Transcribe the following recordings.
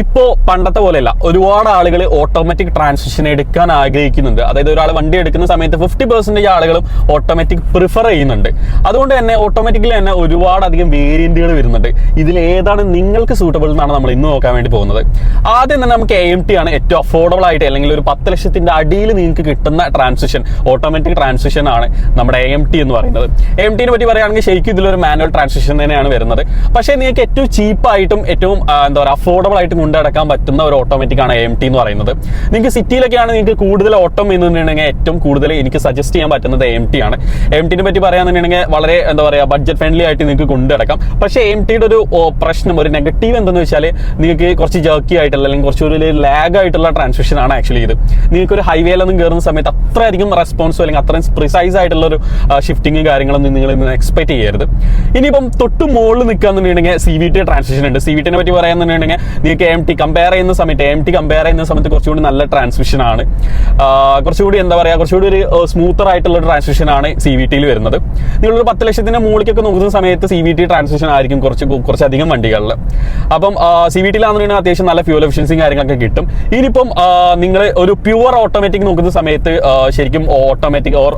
ഇപ്പോൾ പണ്ടത്തെ പോലെയല്ല. ഒരുപാട് ആളുകൾ ഓട്ടോമാറ്റിക് ട്രാൻസ്മിഷൻ എടുക്കാൻ ആഗ്രഹിക്കുന്നുണ്ട്. അതായത് ഒരാൾ വണ്ടി എടുക്കുന്ന സമയത്ത് ഫിഫ്റ്റി പെർസെന്റേജ് ആളുകളും ഓട്ടോമാറ്റിക് പ്രിഫർ ചെയ്യുന്നുണ്ട്. അതുകൊണ്ട് തന്നെ ഓട്ടോമാറ്റിക്കലി തന്നെ ഒരുപാട് അധികം വേരിയന്റുകൾ വരുന്നുണ്ട്. ഇതിൽ ഏതാണ് നിങ്ങൾക്ക് സൂട്ടബിൾ എന്നാണ് നമ്മൾ ഇന്ന് നോക്കാൻ വേണ്ടി പോകുന്നത്. ആദ്യം തന്നെ നമുക്ക് എ എം ടി ആണ് ഏറ്റവും അഫോർഡബിൾ ആയിട്ട് അല്ലെങ്കിൽ ഒരു പത്ത് ലക്ഷത്തിന്റെ അടിയിൽ നിങ്ങൾക്ക് കിട്ടുന്ന ട്രാൻസ്മിഷൻ ഓട്ടോമാറ്റിക് ട്രാൻസ്മിഷൻ ആണ് നമ്മുടെ എ എം ടി എന്ന് പറയുന്നത്. എ എം ടിനെ പറ്റി പറയുകയാണെങ്കിൽ ശരിക്കും ഇതിലൊരു മാനുവൽ ട്രാൻസ്മിഷൻ തന്നെയാണ് വരുന്നത്. പക്ഷേ നിങ്ങൾക്ക് ഏറ്റവും ചീപ്പായിട്ടും ഏറ്റവും എന്താ പറയുക അഫോർഡബിൾ ആയിട്ട് കൊണ്ടുനടക്കാൻ പറ്റുന്ന ഒരു ഓട്ടോമാറ്റിക് ആണ് എ ടി എന്ന് പറയുന്നത്. നിങ്ങൾക്ക് സിറ്റിയിലൊക്കെയാണ് നിങ്ങൾക്ക് കൂടുതൽ ഓട്ടം എന്നുണ്ടെങ്കിൽ ഏറ്റവും കൂടുതൽ എനിക്ക് സജസ്റ്റ് ചെയ്യാൻ പറ്റുന്നത് എം ടി ആണ്. എം ടിനെ പറ്റി പറയാന്നുണ്ടെങ്കിൽ വളരെ എന്താ പറയുക ബഡ്ജറ്റ് ഫ്രണ്ട്ലി ആയിട്ട് നിങ്ങൾക്ക് കൊണ്ടുനടക്കാം പക്ഷേ എം ടിയുടെ ഒരു പ്രശ്നം ഒരു നെഗറ്റീവ് എന്തെന്ന് വെച്ചാൽ നിങ്ങൾക്ക് കുറച്ച് ജേർക്കി ആയിട്ടുള്ള അല്ലെങ്കിൽ കുറച്ച് ഒരു ലാഗ് ആയിട്ടുള്ള ട്രാൻസ്മിഷൻ ആണ് ആക്ച്വലി ഇത്. നിങ്ങൾക്ക് ഒരു ഹൈവേയിലൊന്നും കയറുന്ന സമയത്ത് അത്രയധികം റെസ്പോൺസോ അല്ലെങ്കിൽ അത്രയും പ്രിസൈസ് ആയിട്ടുള്ള ഒരു ഷിഫ്റ്റിങ്ങും കാര്യങ്ങളൊന്നും നിങ്ങൾ എക്സ്പെക്ട് ചെയ്യരുത്. ഇനിയിപ്പം തൊട്ട് മുകളിൽ നിൽക്കുക എന്നുണ്ടെങ്കിൽ സി വി ടി ട്രാൻസ്മിഷൻ ഉണ്ട്. സി വി ടിനെ പറ്റി പറയാന്നുണ്ടെങ്കിൽ നിങ്ങൾക്ക് എം ടി കമ്പയർ ചെയ്യുന്ന സമയത്ത് എം ടി കമ്പയർ ചെയ്യുന്ന സമയത്ത് കുറച്ചുകൂടി നല്ല ട്രാൻസ്മിഷൻ ആണ്. കുറച്ചുകൂടി എന്താ പറയുക കുറച്ചുകൂടി ഒരു സ്മൂത്തർ ആയിട്ടുള്ള ട്രാൻസ്മിഷൻ ആണ് സി വി ടിയിൽ വരുന്നത്. നിങ്ങളൊരു പത്ത് ലക്ഷത്തിന്റെ മുകളിലേക്കൊക്കെ നോക്കുന്ന സമയത്ത് സി വി ടി ട്രാൻസ്മിഷൻ ആയിരിക്കും കുറച്ച് കുറച്ചധികം വണ്ടികളിൽ. അപ്പം സി വി ടിയിലാണെന്നുണ്ടെങ്കിൽ അത്യാവശ്യം നല്ല ഫ്യൂൽ എഫിഷ്യൻസിയും കാര്യങ്ങളൊക്കെ കിട്ടും. ഇനിയിപ്പം നിങ്ങൾ ഒരു പ്യുവർ ഓട്ടോമാറ്റിക് നോക്കുന്ന സമയത്ത് ശരിക്കും ഓട്ടോമാറ്റിക് ഓർ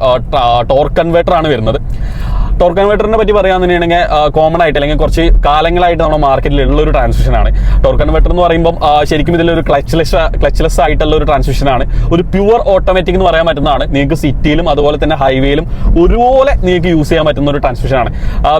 ടോർക്ക് കൺവേർട്ടർ ആണ് വരുന്നത്. ടോർക്ക് കൺവേർട്ടറിനെ പറ്റി പറയുകയാണെന്നുണ്ടെങ്കിൽ കോമൺ ആയിട്ട് അല്ലെങ്കിൽ കുറച്ച് കാലങ്ങളായിട്ട് നമ്മുടെ മാർക്കറ്റിൽ ഉള്ള ഒരു ട്രാൻസ്മിഷൻ ആണ്. ടോർക്ക് കൺവേർട്ടർ എന്ന് പറയുമ്പോൾ ശരിക്കും ഇതിലൊരു ക്ലച്ച്ലെസ് ക്ലച്ച്ലെസ് ആയിട്ടുള്ള ഒരു ട്രാൻസ്മിഷൻ ആണ്. ഒരു പ്യുവർ ഓട്ടോമാറ്റിക് എന്ന് പറയാൻ പറ്റുന്നതാണ്. നിങ്ങൾക്ക് സിറ്റിയിലും അതുപോലെ തന്നെ ഹൈവേയിലും ഒരുപോലെ നിങ്ങൾക്ക് യൂസ് ചെയ്യാൻ പറ്റുന്ന ഒരു ട്രാൻസ്മിഷൻ ആണ്.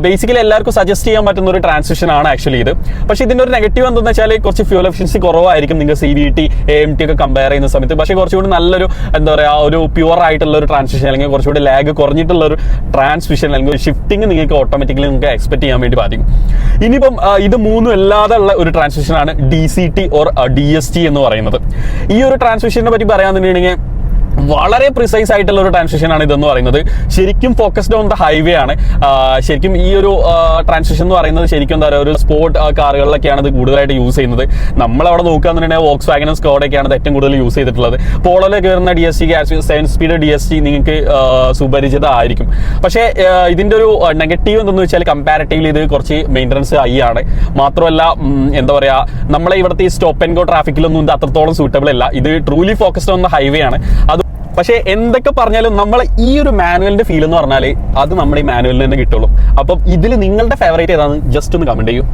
ബേസിക്കലി എല്ലാവർക്കും സജസ്റ്റ് ചെയ്യാൻ പറ്റുന്ന ഒരു ട്രാൻസ്മിഷൻ ആണ് ആക്ച്വലി ഇത്. പക്ഷേ ഇതിന്റെ ഒരു നെഗറ്റീവ് എന്താണെന്ന് വെച്ചാൽ കുറച്ച് ഫ്യൂൽ എഫിഷ്യൻസി കുറവായിരിക്കും നിങ്ങൾ C V T A M T ഒക്കെ കമ്പയർ ചെയ്യുന്ന സമയത്ത്. പക്ഷേ കുറച്ചുകൂടി നല്ലൊരു എന്താ പറയുക ഒരു പ്യുവർ ആയിട്ടുള്ള ഒരു ട്രാൻസ്മിഷൻ അല്ലെങ്കിൽ കുറച്ചുകൂടി ലാഗ് കുറഞ്ഞിട്ടുള്ള ഒരു ട്രാൻസ്മിഷൻ അല്ലെങ്കിൽ ഷിഫ്റ്റിംഗ് നിങ്ങൾക്ക് ഓട്ടോമാറ്റിക്കലി നിങ്ങൾക്ക് എക്സ്പെക്ട് ചെയ്യാൻ വേണ്ടി ബാധിക്കും. ഇനിയിപ്പം ഇത് മൂന്നും അല്ലാതെ ഉള്ള ഒരു ട്രാൻസ്മിഷൻ ആണ് D C T or D S T എന്ന് പറയുന്നത്. ഈ ഒരു ട്രാൻസ്മിഷനെ പറ്റി പറയാന്നുണ്ടെങ്കിൽ വളരെ പ്രിസൈസ് ആയിട്ടുള്ള ഒരു ട്രാൻസിഷൻ ആണ് ഇതെന്ന് പറയുന്നത്. ശരിക്കും ഫോക്കസ്ഡ് ഓൺ ദ ഹൈവേ ആണ്. ശരിക്കും ഈ ഒരു ട്രാൻസിഷൻ എന്ന് പറയുന്നത് ശരിക്കും എന്താ പറയുക ഒരു സ്പോർട്ട് കാറുകളിലൊക്കെയാണ് ഇത് കൂടുതലായിട്ട് യൂസ് ചെയ്യുന്നത്. നമ്മൾ നമ്മളവിടെ നോക്കുകയാണെന്നുണ്ടെങ്കിൽ വോക്സ് വാഗനും സ്കോഡൊക്കെയാണ് ഏറ്റവും കൂടുതൽ യൂസ് ചെയ്തിട്ടുള്ളത്. പോളോയിൽ കയറുന്ന D S T seven speed D S T നിങ്ങൾക്ക് സുപരിചിതമായിരിക്കും. പക്ഷേ ഇതിന്റെ ഒരു നെഗറ്റീവ് എന്തെന്ന് വെച്ചാൽ കമ്പാരിറ്റീവ്ലി ഇത് കുറച്ച് മെയിന്റനൻസ് ഹൈ ആണ്. മാത്രമല്ല എന്താ പറയുക നമ്മളെ ഇവിടുത്തെ ഈ സ്റ്റോപ്പ് ആൻഡ് ഗോ ട്രാഫിക്കിലൊന്നും ഇത് അത്രത്തോളം സൂട്ടബിൾ അല്ല. ഇത് truly focused on the highway ആണ്. അത് പക്ഷേ എന്തൊക്കെ പറഞ്ഞാലും നമ്മൾ ഈ ഒരു മാനുവലിന്റെ ഫീൽ എന്ന് പറഞ്ഞാൽ അത് നമ്മുടെ ഈ മാനുവലിൽ തന്നെ കിട്ടുള്ളൂ. അപ്പം ഇതിൽ നിങ്ങളുടെ ഫേവറേറ്റ് ഏതാണ്? ജസ്റ്റ് ഒന്ന് കമന്റ് ചെയ്യൂ.